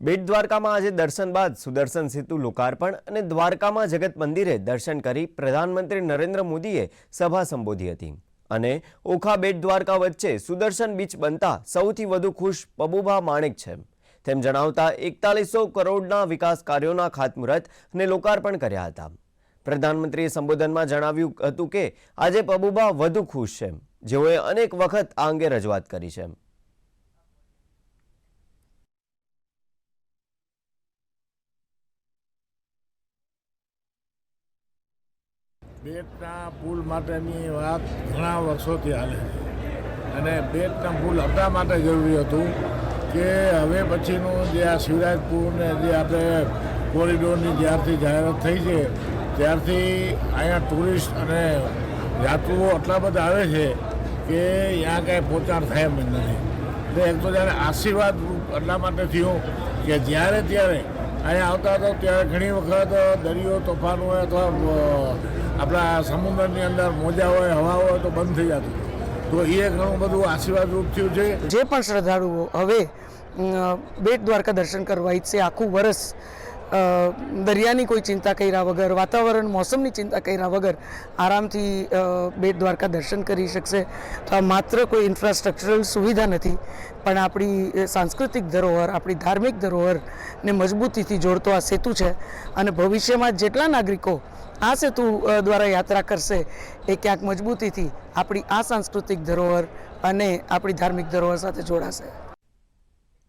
બેટ દ્વારકામાં આજે દર્શન બાદ સુદર્શન સેતુ લોકાર્પણ અને દ્વારકામાં જગત મંદિરે દર્શન કરી પ્રધાનમંત્રી નરેન્દ્ર મોદીએ સભા સંબોધી હતી. અને ઓખા બેટ દ્વારકા વચ્ચે સુદર્શન બીચ બનતા સૌથી વધુ ખુશ પબુભા માણેક છે. તેમ જણાવતા એકતાલીસો કરોડના વિકાસ કાર્યોના ખાતમુહૂર્ત અને લોકાર્પણ કર્યા હતા. પ્રધાનમંત્રીએ સંબોધનમાં જણાવ્યું હતું કે, આજે પબુભા વધુ ખુશ છે. જેઓએ અનેક વખત આ અંગે રજૂઆત કરી છે. બેટના પુલ માટેની વાત ઘણા વર્ષોથી હાલે છે. અને બેટના પુલ હતા માટે જરૂરી હતું કે હવે પછીનું જે આ શિવરાજપુર ને જે આપણે કોરિડોરની જ્યારથી જાહેરાત થઈ છે, ત્યારથી અહીંયા ટુરિસ્ટ અને યાત્રુઓ એટલા બધા આવે છે કે ત્યાં કાંઈ પહોંચાડ થાય એમ નથી. એટલે એક તો જ્યારે આશીર્વાદ રૂપ એટલા માટે થયું કે જ્યારે ત્યારે અહીંયા આવતા હતા ત્યારે ઘણી વખત દરિયો તોફાન હોય અથવા આપણા સમુદ્રની અંદર મોજા હોય, હવા હોય તો બંધ થઈ જતું. તો એ ઘણું બધું આશીર્વાદ રૂપ થયું છે. જે પણ શ્રદ્ધાળુઓ હવે બેટ દ્વારકા દર્શન કરવા ઈચ્છે, આખું વરસ દરિયાની કોઈ ચિંતા કર્યા વગર, વાતાવરણ, મોસમની ચિંતા કર્યા વગર આરામથી બેટ દ્વારકા દર્શન કરી શકશે. તો આ માત્ર કોઈ ઇન્ફ્રાસ્ટ્રક્ચરલ સુવિધા નથી, પણ આપણી સાંસ્કૃતિક ધરોહર, આપણી ધાર્મિક ધરોહરને મજબૂતીથી જોડતો આ સેતુ છે. અને ભવિષ્યમાં જેટલા નાગરિકો આ સેતુ દ્વારા યાત્રા કરશે એ ક્યાંક મજબૂતીથી આપણી આ સાંસ્કૃતિક ધરોહર અને આપણી ધાર્મિક ધરોહર સાથે જોડાશે.